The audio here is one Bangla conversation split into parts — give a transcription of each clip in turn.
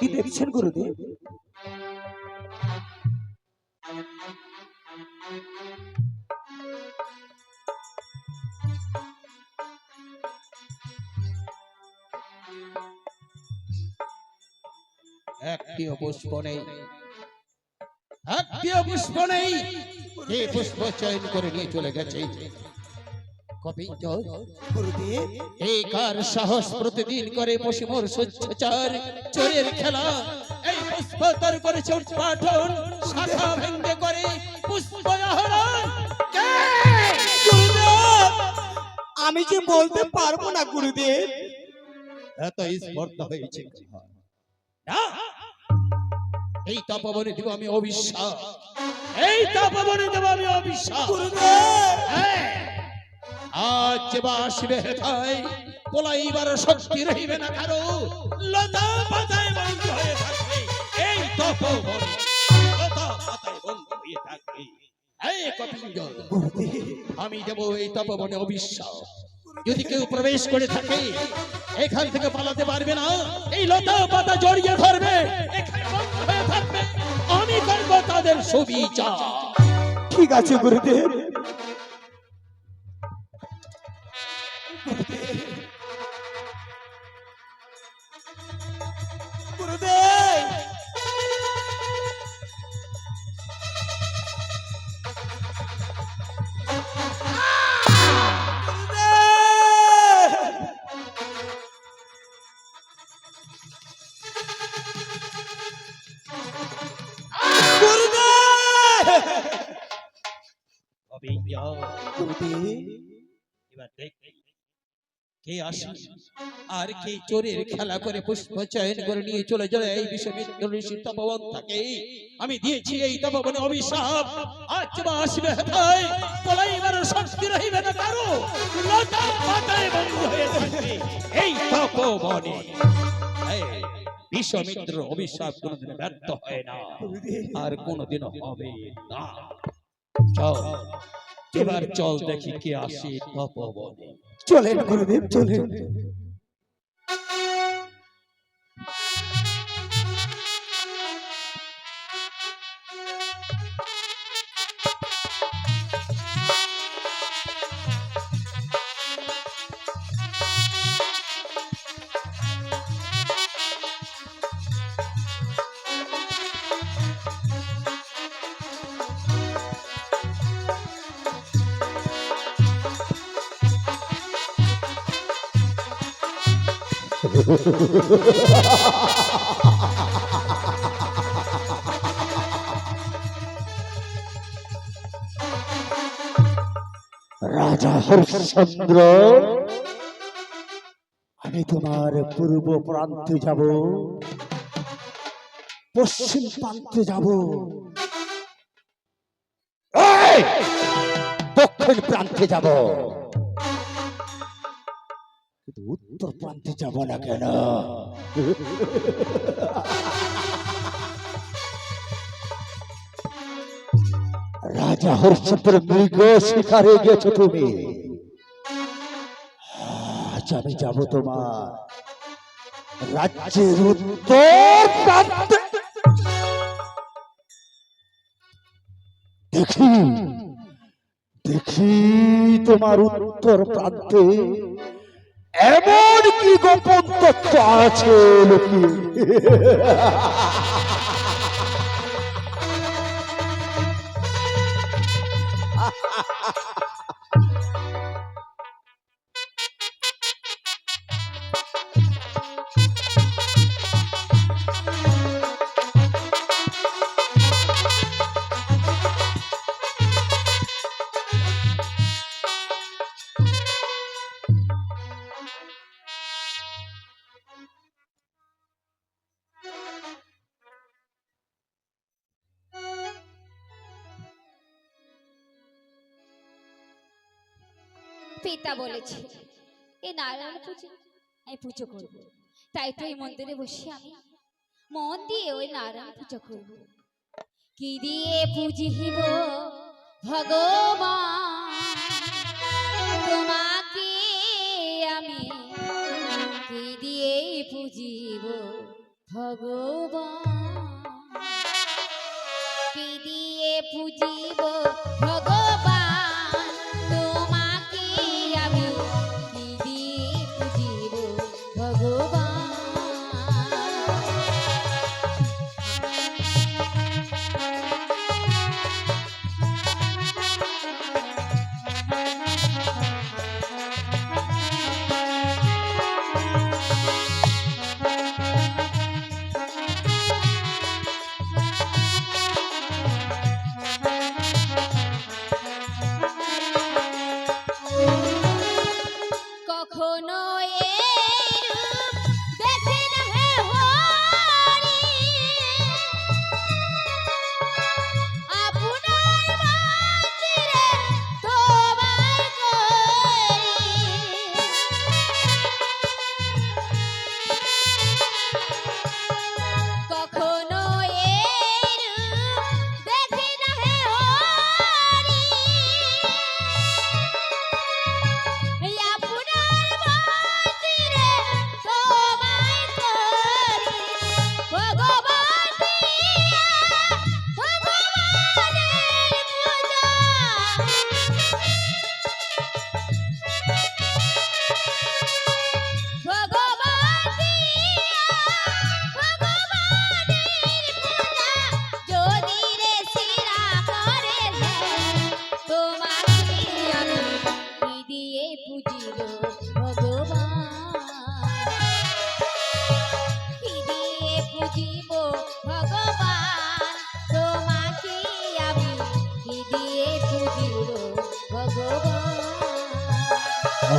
কি দেখছেন গুরুদেব। একটিও পুষ্প নেই। একটিও পুষ্প নেই। এই পুষ্প চয়ন করে নিয়ে চলে গেছে। কপিঞ্জর গুরুদেব এই কার সাহস প্রতিদিন করে পশ্চিমর স্বচ্ছচার চোরের খেলা? এই পুষ্প তর করেছে উৎপাটন শাখা ভেঙ্গে করে পুষ্প আহরণ আমি যে বলতে পারব না গুরুদেব। এত স্পর্ধা হয়েছে। না? এই তপবনে দিব আমি অবিশ্বাস এই তপবনে দেব আমি অবিশ্বাস গুরুদেব! হ্যাঁ। আজ বা আসবে হেথায় শক্তি রহিবে না কারও। লতা পাতায় বন্ধ হয়ে থাকবে এই তপবন। লতা পাতায় বন্ধ হয়ে থাকবে এই আমি দেব এই অবিশ্বাস। যদি কেউ প্রবেশ করে থাকে, এখান থেকে পালাতে পারবে না। এই লতা পাতা জড়িয়ে ধরবে, এখানে বন্ধ হয়ে থাকবে। আমি করব তাদের সুবিচার। ঠিক আছে, গুরুদেব। এবার দেখ কে আসে? আর কে চোরের খেলা করে পুষ্প চয়ন করে নিয়ে চলে যায় এই ঋষি তপবন থাকে আমি দিয়েছি এই তপবনে অভিশাপ। আজ বা আসবে হেথায় পলাইবার শক্তি রহিবে না কারও? লতা পাতায় বন্ধ হয়ে থাকবে এই তপবনে। বিশ্বমিত্র অভিশাপ কোনোদিন ব্যর্থ হয় না। আর কোনোদিনও হবে না। চল। এবার চল দেখি কে আসে তপবনে চলেন গুরুদেব চলেন। রাজা হরিশ্চন্দ্র আমি তোমার পূর্ব প্রান্তে যাব পশ্চিম প্রান্তে যাব! দক্ষিণ প্রান্তে যাব উত্তর প্রান্তে যাব না কেন? রাজা হরিশ্চন্দ্র মৃগ শিকারে গেছো তুমি। আজ আমি যাব তোমার রাজ্যের উত্তর প্রান্তে দেখি দেখি তোমার উত্তর প্রান্তে এমন কি গোপন তত্ত্ব আছে লুকিয়ে পিতা বলেছে। এ নারায়ণ পুজো আমি পুজো করব। তাই তো এই মন্দিরে বসে আমি। মন দিয়ে ওই নারায়ণ পুজো করব। কি দিয়ে পুজিব ভগবান? তোমাকে আমি কি দিয়ে পুজিব ভগবান? কি দিয়ে পুজিব ভগবান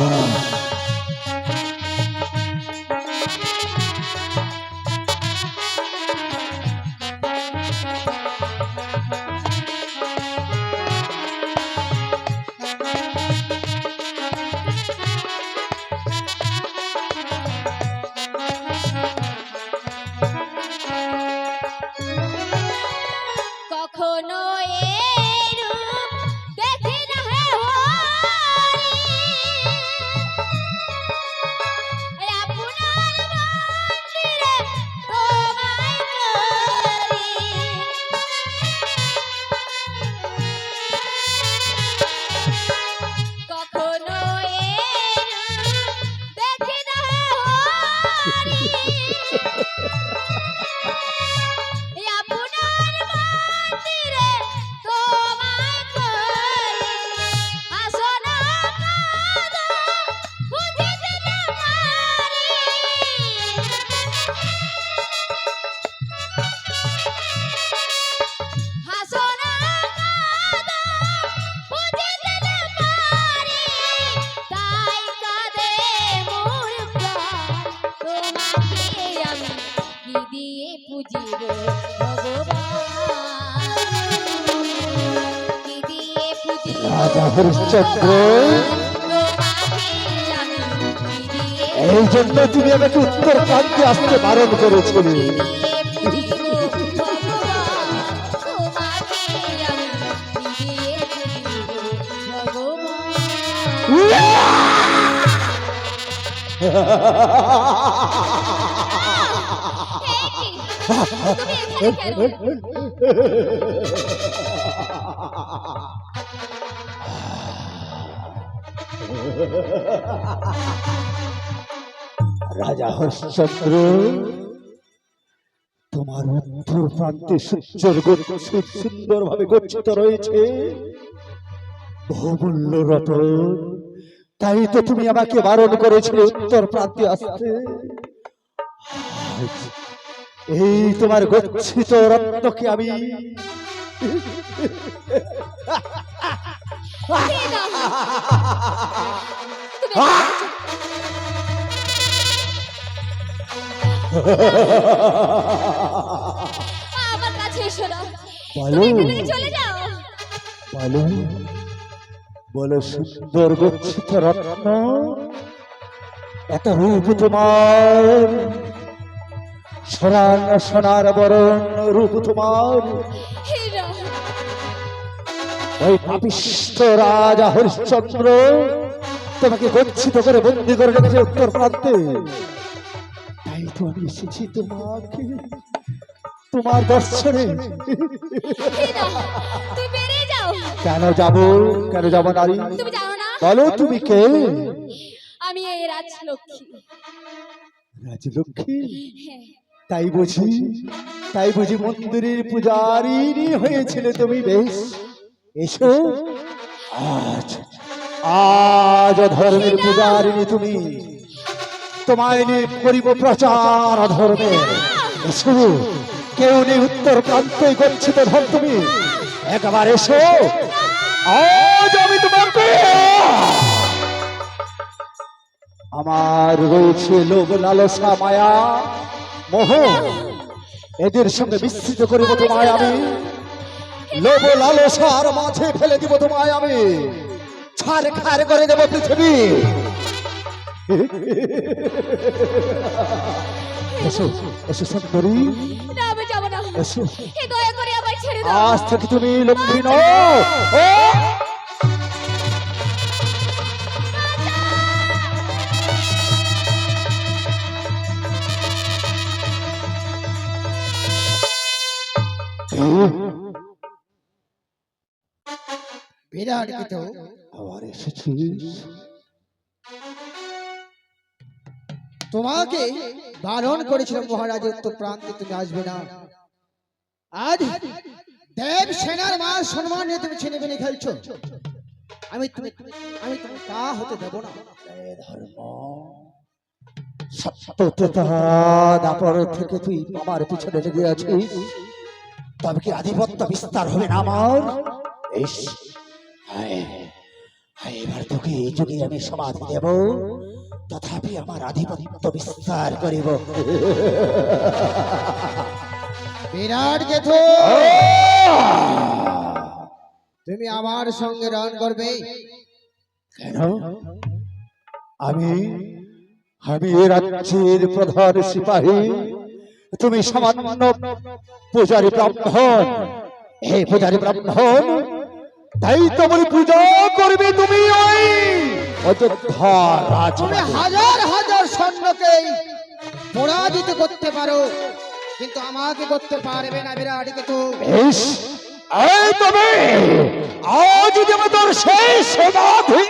Oh. I'm not Daddy! আমি কি দিয়ে পুজিব এই জন্য তুমি আমাকে উত্তর প্রান্তে আসতে বারণ করেছিলে ha ha ha ha ha রাজা হর্ষচন্দ্র তোমার উত্তর প্রান্তে সূর্য সুন্দর ভাবে গচ্ছিত রয়েছে। বহুমূল্য রতন তাই তো তুমি আমাকে বারণ করেছিলে উত্তর প্রান্তে আসতে। এই তোমার গচ্ছিত রত্নকে আমি আমার কাছে এসো বলো বলো সুন্দর গচ্ছিত রত্ন এত রূপ তোমার সোনার সোনার বরণ রূপ তোমার। ওই পাপিষ্ট রাজা হরিশ্চন্দ্র তোমাকে গচ্ছিত করে বন্দি করে রেখেছে উত্তর প্রান্তে। তাই তো আমি এসেছি তোমাকে তোমার দর্শনে। কেন যাব কেন যাব নারী? বলো তুমি কে? আমি এই রাজলক্ষ্মী। রাজলক্ষ্মী? তাই বুঝি তাই বুঝি মন্দিরের পূজারিনী হয়েছিলে তুমি বেশ। এসো আজ আজ ধর্মের পূজারিনী তুমি। তোমায় নিয়ে করিব প্রচার ধর্মের এসো কেউ নেই উত্তর প্রান্তে গচ্ছিত ধর তুমি। একবার এসো আজ আমি তোমাকে আমার রয়েছে লোভ লালসা মায়া মোহ এদের সঙ্গে মিশ্রিত করিব তোমায় আমি। লোভ লালসার মাঝে ফেলে দিব তোমায় আমি। ছাড় খার করে দেব পৃথিবী। আজ থেকে তুমি লক্ষ্মী নও। বিরাট কিছু আবার এসেছিস তোমাকে বারণ করেছিল মহারাজ উত্তর প্রান্তে তুমি আসবে না। আজ দেব সেনার মা সম্মান নিয়ে তুমি ছিনে বেনে খেলছো। আমি তুমি আমি তুমি তা হতে দেব না। ধর্ম সত্যতা দাপর থেকে তুই আমার পিছনে লেগে আছিস। তবে কি আধিপত্য বিস্তার হবে না আমার? এবার তোকে এই যুগে আমি সমাধি দেব। তথাপি আমার আধিপত্য বিস্তার করিব। বিরাট গেথ তুমি আমার সঙ্গে রন করবে। কেন? আমি আমি রাজ্যের প্রধান সিপাহী। তুমি সামান্য পূজারী ব্রাহ্মণ। হে পূজারী ব্রাহ্মণ তাই তো বলি পূজা করবে তুমি ওই অযোধ্যা তুমি হাজার হাজার সৈন্যকে পরাজিত করতে পারো কিন্তু আমাকে করতে পারবে না বিরাট গেথ বেশ এই তবে আজ যদি আমি তোর শেষ সমাধি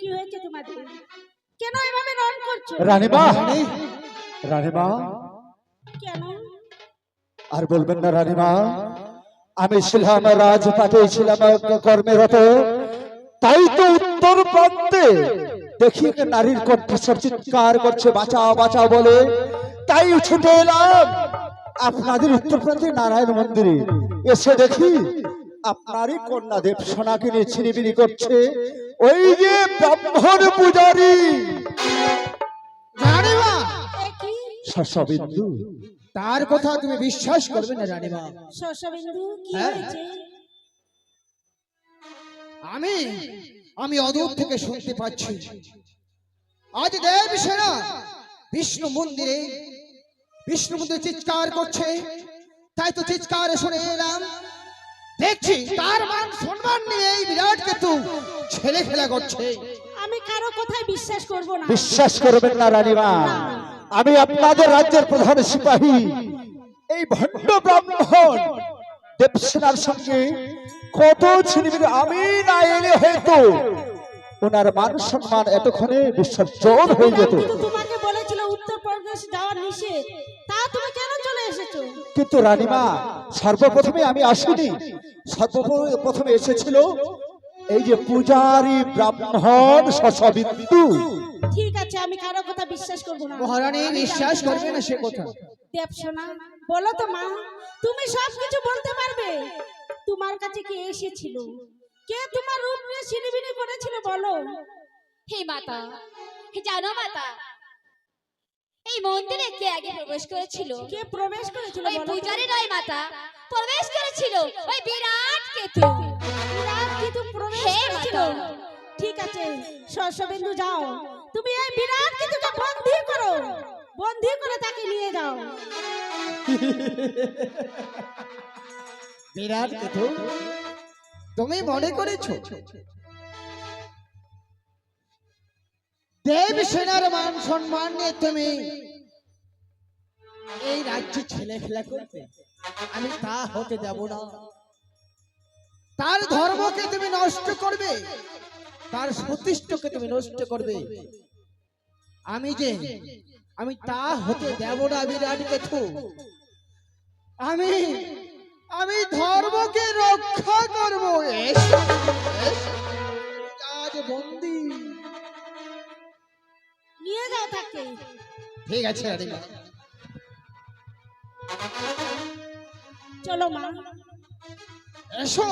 কি হয়েছে তোমাদের? কেন এভাবে করছ? রানীমা রানীমা। কেন? আর বলবেন না রানীমা আমি ছিলাম রাজপাটে ছিলাম কর্মেরত। তাই তো উত্তর প্রান্তে দেখি নারীর কণ্ঠস্বর চিৎকার করছে বাঁচাও বাঁচাও বলে। তাই ছুটে এলাম আপনাদের উত্তর প্রান্তে নারায়ণ মন্দিরে। এসে দেখি আপনারই কন্যা দেব সোনাকে নিয়ে ছিনিবিনি করছে। ওই যে ব্রাহ্মণ পূজারী। রানীমা! এ কি শশবিন্দু। তার কথা তুমি বিশ্বাস করবে না রানীমা। শস্যবিন্দু কি হ্যাঁ। হয়েছে? আমি আমি অদূর থেকে শুনতে পাচ্ছি। আজ দেব সেনা বিষ্ণু মন্দিরে। বিষ্ণু মন্দিরে চিৎকার করছে। তাই তো চিৎকার শুনে এলাম দেখছি তার মান সম্মান নিয়ে এই বিরাট কেতু ছেলে খেলা করছে। আমি কারও কথায় বিশ্বাস করব না। বিশ্বাস করবেন না রানীমা। আমি আপনাদের রাজ্যের প্রধান সিপাহী। এই ভণ্ড ব্রাহ্মণ। দেবসেনার সঙ্গে কত ছিনিমিনি আমি না এলে হয়তো ওনার মান সম্মান এতক্ষণে বিসর্জন হয়ে যেত। কিন্তু তোমাকে বলেছিল উত্তর প্রদেশ যাওয়ার নিষেধ তা তুমি কেন চলে এসেছ? কিন্তু রানীমা সর্বপ্রথমে আমি আসিনি। সর্বপ্রথমে এসেছিল এই যে পূজারি ব্রাহ্মণ শশবিন্দু। ঠিক আছে আমি কারও কথা বিশ্বাস করব না। মহারানী বিশ্বাস করবে না সে কথা। দেব সোনা বলো তো মা তুমি সব কিছু বলতে পারবে? তোমার কাছে কে এসেছিল? কে তোমার রূপ নিয়ে সিনিবিনি করেছিল বলো? হে মাতা হে জানো মাতা এই মন্দিরে কে আগে প্রবেশ করেছিল? কে প্রবেশ করেছিল ওই? পূজারি নয় মাতা প্রবেশ করেছিল ওই বিরাট কেতু। বিরাট কেতু প্রবেশ করেছিল। ঠিক আছে সরসবিন্দু যাও। তুমি এই বিরাট কিছুকে বন্দি করো। বন্দি করে তাকে নিয়ে যাও। বিরাট কিছু তুমি মনে করেছ? দেব সেনার মান সম্মান নিয়ে তুমি এই রাজ্যে ছেলে খেলা করবে? আমি তা হতে দেব না। তার ধর্মকে তুমি নষ্ট করবে, তার সতিষ্ঠকে তুমি নষ্ট করবে। আমি যে, আমি তা হতে দেব না বিরাট কেতু আমি আমি ধর্মকে রক্ষা করব। আজ বন্দি। নিয়ে যাও তাকে। ঠিক আছে। চলো মা। এসো।